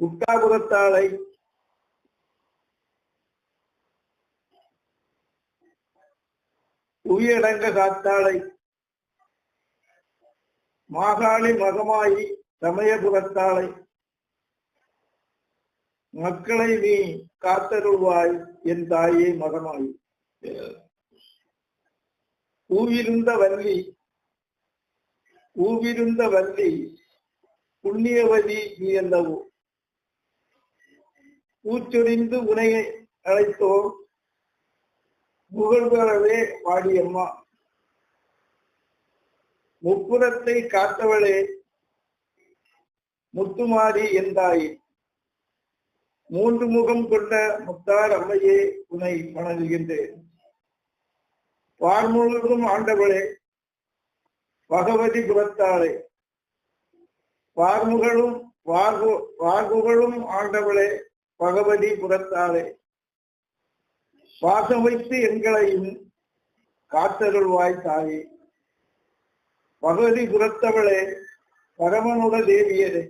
முட்டாபுரத்தாளை புவியடங்க காத்தாளை. மாகாணி மகமாயி சமயபுரத்தாளை மக்களை நீ காத்தருள்வாய் என் தாயே மகமாயி. ஊவிருந்த வள்ளி ஊவிருந்த வள்ளி புண்ணியவதி நீ என்னவோ பூச்சொறிந்து உனையை அழைத்தோம். புகழ்வரவே வாடியம்மா. முப்புறத்தை காத்தவளே முத்துமாரி என்றாய். மூன்று முகம் கொண்ட முத்தார் அம்மையே உனை வணங்குகின்றேன். வார்முழுவதும் ஆண்டவளே பகவதி புறத்தாளே பார்முகளும் வார்கு வார்குகளும் ஆண்டவளே பகவதி புறத்தாலே. வாசம் வைத்து எங்களையும் காத்தருள்வாய் தாயே. பகவதி புறத்தவளே பரமனுட தேவியரே.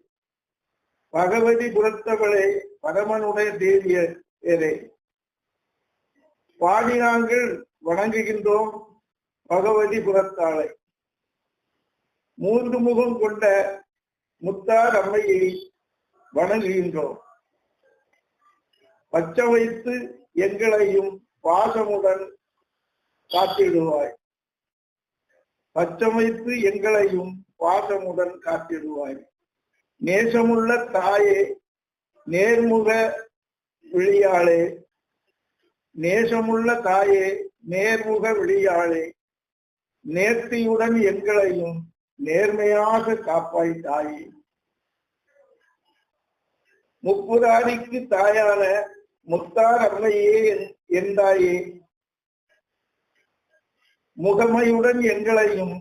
பகவதி புறத்தவளே பரமனுடைய தேவியரே. பாடி நாங்கள் வணங்குகின்றோம் பகவதி புறத்தாளை. மூன்று முகம் கொண்ட முத்தார் அம்மையை வணங்குகின்றோம். பச்ச வைத்து எங்களையும் பாசமுடன் காத்திடுவாய். பச்சமைத்து எங்களையும் பாசமுடன் காத்திடுவாய். நேசமுள்ள தாயே நேர்முக விழியாளே. நேசமுள்ள தாயே நேர்முக விழியாளே. நேர்த்தியுடன் எங்களையும் நேர்மையாக காப்பாய் தாயே. முப்புராரிக்கு தாயான முத்தார் அல்லையே என்றாயே. முகமையுடன் எங்களையும்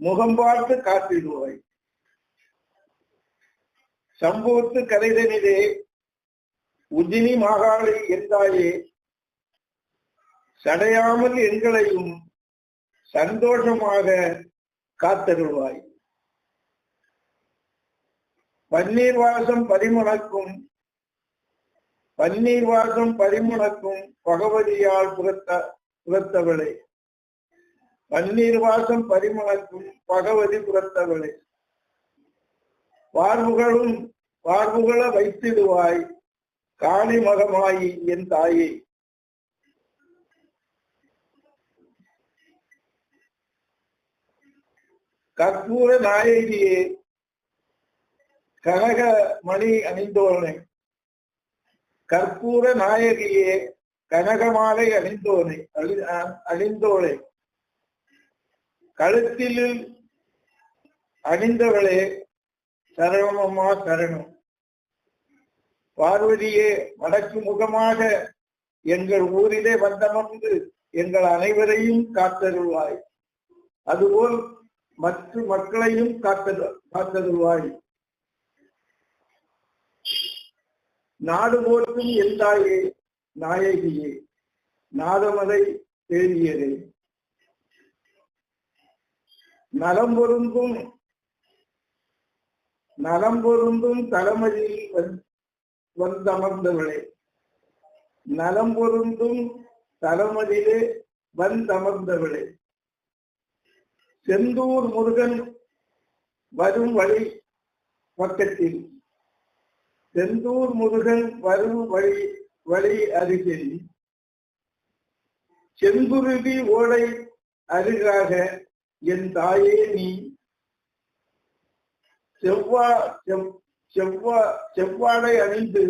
முகம் பார்த்து காத்திடுவாய். சம்பூத்து கரைதனிலே உஜினி மாகாளி என்றாயே. சடையாமல் எங்களையும் சந்தோஷமாக காத்தருள்வாய். பன்னீர் வாசம் பரிமணக்கும் பன்னீர் வாசம் பரிமுணக்கும் பகவதியால் புறத்த புறத்தவளே பன்னீர் வாசம் பரிமுணக்கும் பகவதி புறத்தவளே வார்புகளும் வார்புகள வைத்திடுவாய் காளி மகமாயி என் தாயே. கற்பூர நாயகியே கனக மணி அணிந்தோனே கற்பூர நாயகியே கனகமாலை அணிந்தோனே அழி அணிந்தோளே கழுத்தில் அணிந்தவளே சரணமம்மா சரணம். பார்வதியே வடக்கு முகமாக எங்கள் ஊரிலே வந்தமர்ந்து எங்கள் அனைவரையும் காத்தருள்வாய். அதுபோல் மற்ற மக்களையும் காத்தது காத்தருள்வாய். நாடு போற்றும் எந்தாயே நாயகியே நாதமதை தேடியதே நலம் பொருந்தும் நலம் பொருந்தும் தலைமதியில் வந்தமர்ந்தவளே. நலம் பொருந்தும் தலைமதியிலே வந்தமர்ந்தவளே. செந்தூர் முருகன் வரும் வழி பக்கத்தில். செந்தூர் முருகன் வரும் வழி வழி அருகில் செந்துருவி ஓடை அருகாக என் தாயே நீ செவ்வா செவ்வா செவ்வாடை அணிந்து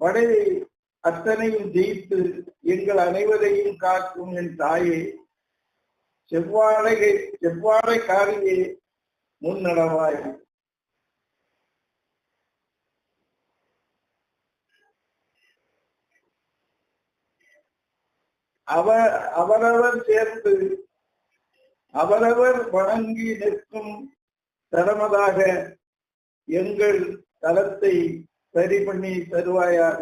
படை அத்தனையும் ஜெயித்து எங்கள் அனைவரையும் காக்கும் என் தாயே செவ்வாடை செவ்வாடை காரியே முன்னடவாய். அவ அவரவர் சேர்ந்து அவரவர் வணங்கி நிற்கும் தரமதாக எங்கள் தளத்தை சரி பண்ணி தருவாயாக.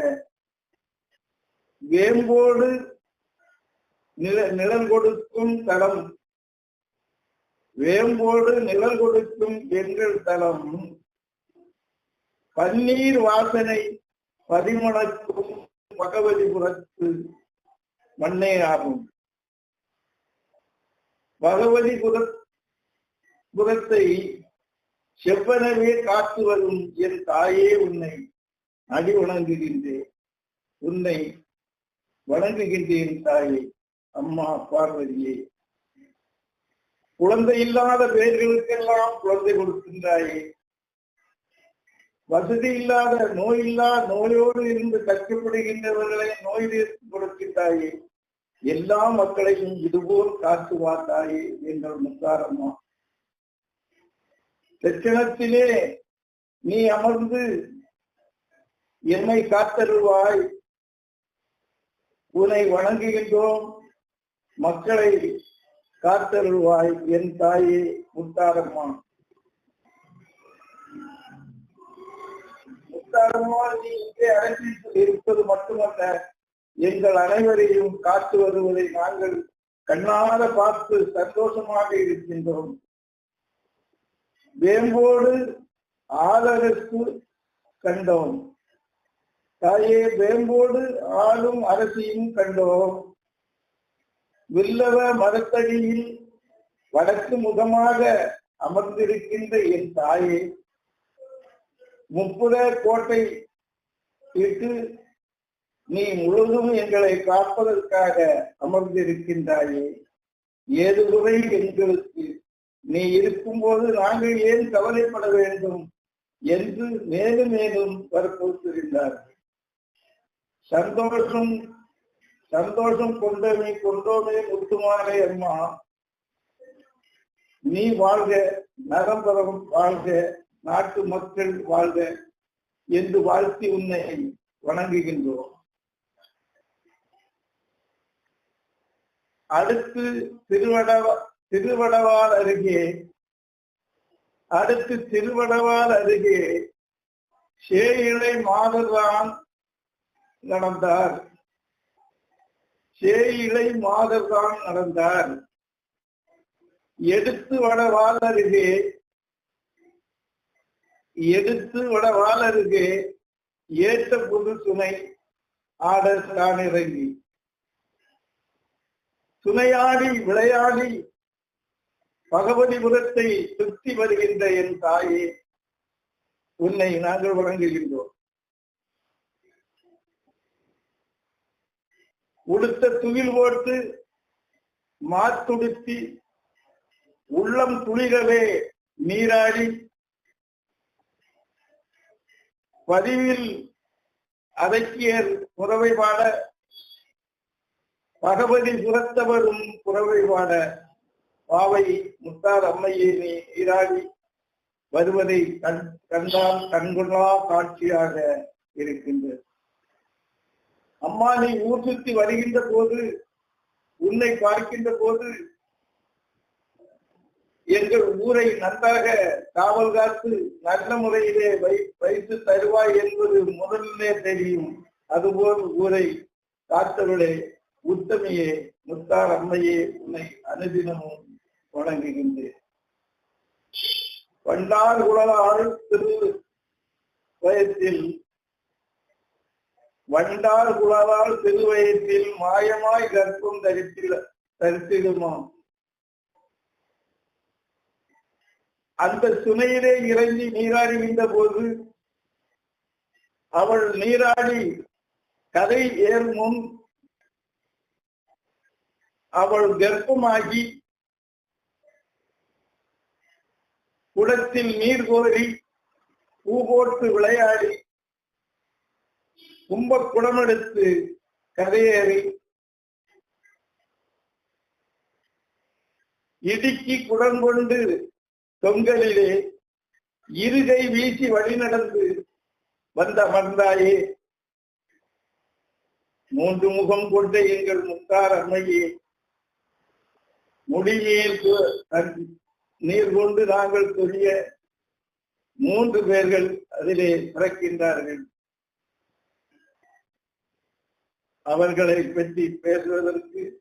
வேம்போடு நில நிழல் கொடுக்கும் தளம் வேம்போடு நிழல் கொடுக்கும் எங்கள் தலம். பன்னீர் வாசனை பதிமணக்கும் பகவதிபுரத்து மண்ணே ஆகும் பகவதி புர புறத்தை செவ்வனவே காத்து வரும் என் தாயே உன்னை அடி வணங்குகின்றேன் உன்னை வணங்குகின்றேன் தாயே அம்மா பார்வதியே. குழந்தை இல்லாத பேர்களுக்கெல்லாம் குழந்தை கொடுக்கின்றாயே. வசதி இல்லாத நோய் இல்லா நோயோடு இருந்து கஷ்டப்படுகின்றவர்களை நோய் கொடுக்கின்றாயே. எல்லா மக்களையும் இதுபோல் காத்து வாத்தாயே எங்கள் முத்தாரம்மா. லட்சணத்திலே நீ அமர்ந்து என்னை காத்தருவாய் உன்னை வணங்குகின்றோம். மக்களை காத்தருள்வாய் என் தாயே முத்தாரம்மா. முத்தாரம்மா நீ இங்கே அரசில் இருப்பது மட்டுமல்ல. எங்கள் அனைவரையும் காத்து வருவதை நாங்கள் கண்ணார பார்த்து சந்தோஷமாக இருக்கின்றோம். வேம்போடு ஆதரசு கண்டோம். தாயே வேம்போடு ஆளும் அரசியும் கண்டோம். வில்லவ மரத்தடியில் வடக்கு முகமாக அமர்ந்திருக்கின்ற என் தாயே முப்புற கோட்டை இட்டு நீ முழுதும் எங்களை காப்பதற்காக அமர்ந்திருக்கின்றாயே. ஏது குறை எங்களுக்கு? நீ இருக்கும்போது நாங்கள் ஏன் கவலைப்பட வேண்டும்? என்று மேலும் மேலும் வற்புறுத்துகின்றார்கள். சந்தோஷம் சந்தோஷம் கொண்டோமே கொண்டோமே முத்துமாரே அம்மா. நீ வாழ்க நரம்பரம் வாழ்க நாட்டு மக்கள் வாழ்க என்று வாழ்த்தி உன்னை வணங்குகின்றோம். அடுத்து திருவடவா திருவடவால் அருகே அடுத்து திருவடவால் அருகே சேயிழை மாதர்தான் நடந்தார். சேயிழை மாதர்தான் நடந்தார். எடுத்து வடவால் அருகே எடுத்து வடவால் அருகே ஏற்ற புது துணை ஆட தான் இறங்கி. துணையாடி விளையாடி பகவதி புதத்தை சுற்றி வருகின்ற என் தாயே உன்னை நாங்கள் வழங்குகின்றோம் உடுத்த துகில் போட்டு மாத்துடுத்தி உள்ளம் துளிரவே நீராடி பதிவில் அதக்கியர் புறவை பாட பகவதி புறத்தவரும் புறவை பாவை முத்தார் அம்மையே நீ நீராடி வருவதை கண் கண்டால் கண்கொள்ளா காட்சியாக இருக்கின்றது. அம்மா நீ ஊர் சுற்றி வருகின்ற போது உன்னை பார்க்கின்ற போது எங்கள் ஊரை நன்றாக காவல் காத்து நல்ல முறையிலே வை வைத்து தருவாய் என்பது முதலிலே தெரியும். அதுபோல் ஊரை காத்தவர்களே உத்தமையே முத்தார் அம்மையே உன்னை அனுதினமும் வணங்குகின்றேன். பண்டார் குழலாள் திரு வயத்தில் வண்டார் குழலால் திருவயத்தில் மாயமாய் கற்பம் தரித்திட தரித்திடுமா அந்த சுனையிலே இறங்கி நீராடுகின்ற போது அவள் நீராடி கதை ஏர் முன் அவள் கர்ப்பமாகி குளத்தில் நீர் கோரி பூ போட்டு விளையாடி கும்ப குடமெடுத்து கரையேறி இடுக்கி குடம் கொண்டு தொங்கலிலே இருகை வீசி வழி நடந்து வந்த மந்தாயே மூன்று முகம் கொண்ட எங்கள் முத்தார் அம்மையே முடிமேல் நீர் கொண்டு நாங்கள் சொல்லிய மூன்று பேர்கள் அதிலே பிறக்கின்றார்கள். அவர்களை பற்றி பேசுவதற்கு